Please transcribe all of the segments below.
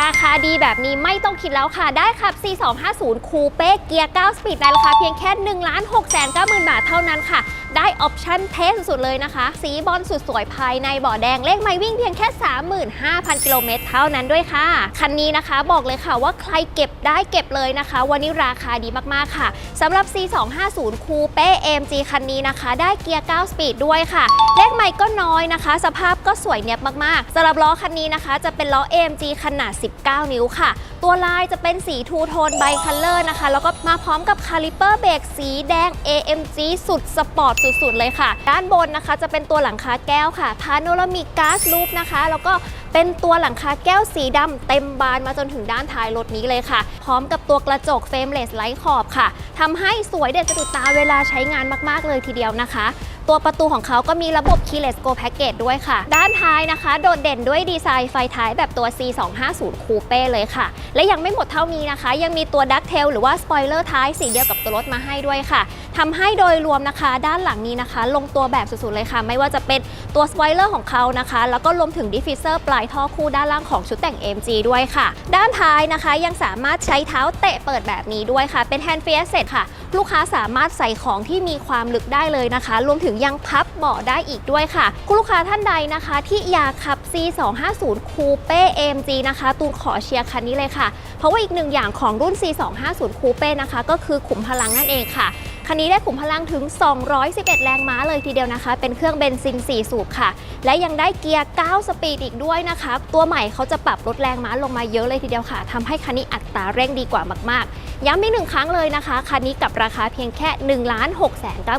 ราคาดีแบบนี้ไม่ต้องคิดแล้วค่ะได้ขับ C250 คูเป้เกียร์ 9 สปีดในราคาเพียงแค่1 6 9 0 0 0 0 บาทเท่านั้นค่ะ ได้ออปชั่นเท่สุดๆเลยนะคะ สีบอลสุดสวยภายในเบาะแดงเลขไมล์วิ่งเพียงแค่ 35,000 กิโลเมตรเท่านั้นด้วยค่ะ คันนี้นะคะบอกเลยค่ะว่าใครเก็บได้เก็บเลยนะคะ วันนี้ราคาดีมากๆค่ะสำหรับ C250 คูเป้ AMG คันนี้นะคะ ได้เกียร์ 9 สปีดด้วยค่ะ เลขไมล์ก็น้อยนะคะ สภาพก็สวยเนียบมากๆสำหรับล้อคันนี้นะคะ จะเป็นล้อ AMG ขนาด19 นิ้วค่ะ ตัวลายจะเป็นสีทูโทนไบคัลเลอร์นะคะ แล้วก็มาพร้อมกับคาลิเปอร์เบรกสีแดง AMG สุดสปอร์ตสุดๆ เลยค่ะ ด้านบนนะคะจะเป็นตัวหลังคาแก้วค่ะพาโนรามิกกาสลูปนะคะ แล้วก็ เป็นตัวหลังคาแก้วสีดำเต็มบานมาจนถึงด้านท้ายรถนี้เลยค่ะ พร้อมกับตัวกระจกเฟรมเลสไลท์ขอบค่ะทำให้สวยเด่นสะดุดตาเวลาใช้งานมากๆเลยทีเดียวนะคะ ตัวประตูของเขาก็มีระบบ Keyless Go Package ด้วยค่ะ ด้านท้ายนะคะ โดดเด่นด้วยดีไซน์ไฟท้ายแบบตัว C250 Coupe เลยค่ะ และยังไม่หมดเท่านี้นะคะ ยังมีตัว Duck Tail หรือว่า Spoiler ท้ายสีเดียวกับตัวรถมาให้ด้วยค่ะ ทำให้โดยรวมนะคะ ด้านหลังนี้นะคะ ลงตัวแบบสุดๆเลยค่ะ ไม่ว่าจะเป็นตัว Spoiler ของเขานะคะ แล้วก็รวมถึง Diffuser ปลายท่อคู่ด้านล่างของชุดแต่ง MG ด้วยค่ะ ด้านท้ายนะคะยังสามารถใช้เท้าเตะเปิดแบบนี้ด้วยค่ะ เป็น Hand Free Access ค่ะ ลูกค้าสามารถใส่ของที่มีความลึกได้เลยนะคะ รวมถึงยังพับเบาะได้อีกด้วยค่ะ คุณลูกค้าท่านใดนะคะ ที่อยากขับ C250 Coupe AMG นะคะ ตูนขอเชียร์คันนี้เลยค่ะ เพราะว่าอีกหนึ่งอย่างของรุ่น C250 Coupe นะคะ ก็คือขุมพลังนั่นเองค่ะ คันนี้ได้ขุมพลังถึง 211 แรงม้าเลยทีเดียวนะคะ เป็นเครื่องเบนซิน 4 สูบค่ะ และยังได้เกียร์ 9 สปีดอีกด้วยนะคะ ตัวใหม่เขาจะปรับลดแรงม้าลงมาเยอะเลยทีเดียวค่ะ ทำให้คันนี้อัตราเร่งดีกว่ามาก ๆ ย้ำอีกหนึ่งครั้งเลยนะคะ คันนี้กับราคาเพียงแค่ 1 6 9 0 0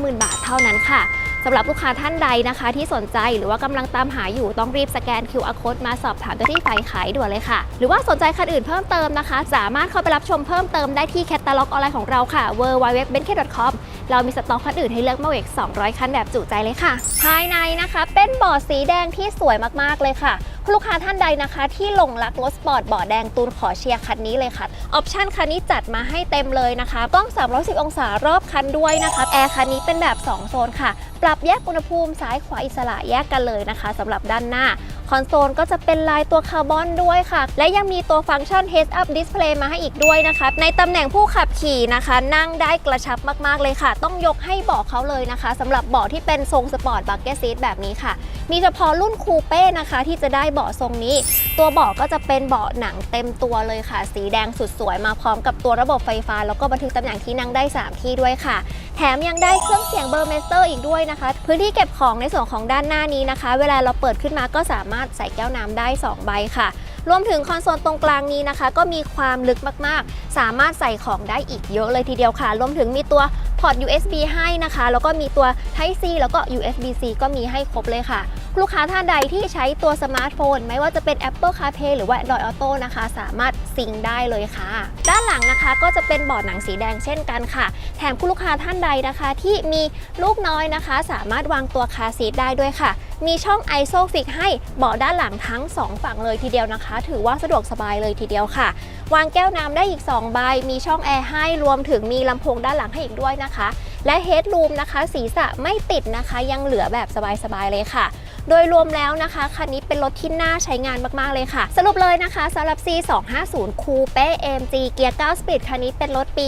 0 0 บาทเท่านั้นค่ะ สำหรับลูกค้าท่านใดนะคะ ที่สนใจหรือว่ากำลังตามหาอยู่ต้องรีบสแกน QR code มาสอบถามตัวที่ฝ่ายขายด่วนเลยค่ะ หรือว่าสนใจคันอื่นเพิ่มเติมนะคะ สามารถเข้าไปรับชมเพิ่มเติมได้ที่แคตตาล็อกออนไลน์ของเราค่ะ w w w b e n k c o m เรามีสต็อกคันอื่นให้เลือกมากอีก 200 คันแบบจุใจเลยค่ะ ภายในนะคะ เป็นเบาะสีแดงที่สวยมากๆเลยค่ะลูกค้าท่านใดนะคะ ที่หลงรักรถสปอร์ตเบาะแดงตูนขอเชียร์คันนี้เลยค่ะ ออปชั่นคันนี้จัดมาให้เต็มเลยนะคะกล้อง 310 องศารอบคันด้วยนะคะ แอร์คันนี้เป็นแบบ 2 โซนค่ะ ปรับแยกอุณหภูมิซ้ายขวาอิสระแยกกันเลยนะคะสำหรับด้านหน้า คอนโซลก็จะเป็นลายตัวคาร์บอนด้วยค่ะ และยังมีตัวฟังก์ชัน Head Up Display มาให้อีกด้วยนะคะ ในตำแหน่งผู้ขับขี่นะคะ นั่งได้กระชับมากๆเลยค่ะต้องยกให้เบาะเขาเลยนะคะสำหรับเบาะที่เป็นทรงสปอร์ตบักเก็ตซีทแบบนี้ค่ะ มีเฉพาะรุ่นคูเป้นะคะที่จะได้เบาะทรงนี้ ตัวเบาะก็จะเป็นเบาะหนังเต็มตัวเลยค่ะ สีแดงสุดสวยมาพร้อมกับตัวระบบไฟฟ้า แล้วก็บันทึกตำแหน่งที่นั่งได้ 3 ที่ด้วยค่ะ แถมยังได้เครื่องเสียงเบอร์เมสเตอร์อีกด้วยนะคะ พื้นที่เก็บของในส่วนของด้านหน้านี้นะคะ เวลาเราเปิดขึ้นมาก็สามารถใส่แก้วน้ำได้ 2 ใบค่ะ รวมถึงคอนโซลตรงกลางนี้นะคะ ก็มีความลึกมากๆ สามารถใส่ของได้อีกเยอะเลยทีเดียวค่ะ รวมถึงมีตัวพอร์ต USB ให้นะคะ แล้วก็มีตัว Type C แล้วก็ USB-C ก็มีให้ครบเลยค่ะ ลูกค้าท่านใดที่ใช้ตัวสมาร์ทโฟน ไม่ว่าจะเป็น Apple CarPlay หรือว่า Android Auto นะคะ สามารถ ซิงได้เลยค่ะ ด้านหลังนะคะก็จะเป็นเบาะหนังสีแดงเช่นกันค่ะ แถมคุณลูกค้าท่านใดนะคะ ที่มีลูกน้อยนะคะ สามารถวางตัวคาซีทได้ด้วยค่ะ มีช่อง ISOFIX ให้เบาะด้านหลังทั้ง 2 ฝั่งเลยทีเดียวนะคะ ถือว่าสะดวกสบายเลยทีเดียวค่ะ วางแก้วน้ำได้อีก2ใบมีช่องแอร์ให้รวมถึงมีลำโพงด้านหลังให้อีกด้วยนะคะ และเฮดรูมนะคะศีรษะไม่ติดนะคะยังเหลือแบบสบายๆเลยค่ะ โดยรวมแล้วนะคะคันนี้เป็นรถที่น่าใช้งานมากๆเลยค่ะ สรุปเลยนะคะสำหรับ C250 Coupe AMG เกียร์9 Speed คันนี้เป็นรถปี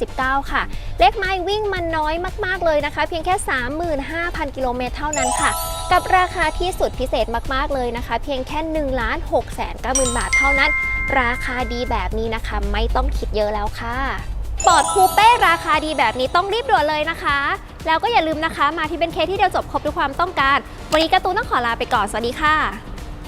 2019 ค่ะ เลขไมล์วิ่งมันน้อยมากๆเลยนะคะ เพียงแค่ 35,000 กิโลเมตรเท่านั้นค่ะ กับราคาที่สุดพิเศษมากๆเลยนะคะ เพียงแค่1 6 9 0 0 0 บาทเท่านั้น ราคาดีแบบนี้นะคะ ไม่ต้องคิดเยอะแล้วค่ะ ปอดคูเป้ราคาดีแบบนี้ต้องรีบด่วนเลยนะคะ แล้วก็อย่าลืมนะคะ มาที่เป็นเคที่เดียวจบครบทุกความต้องการ วันนี้การ์ตูนต้องขอลาไปก่อน สวัสดีค่ะ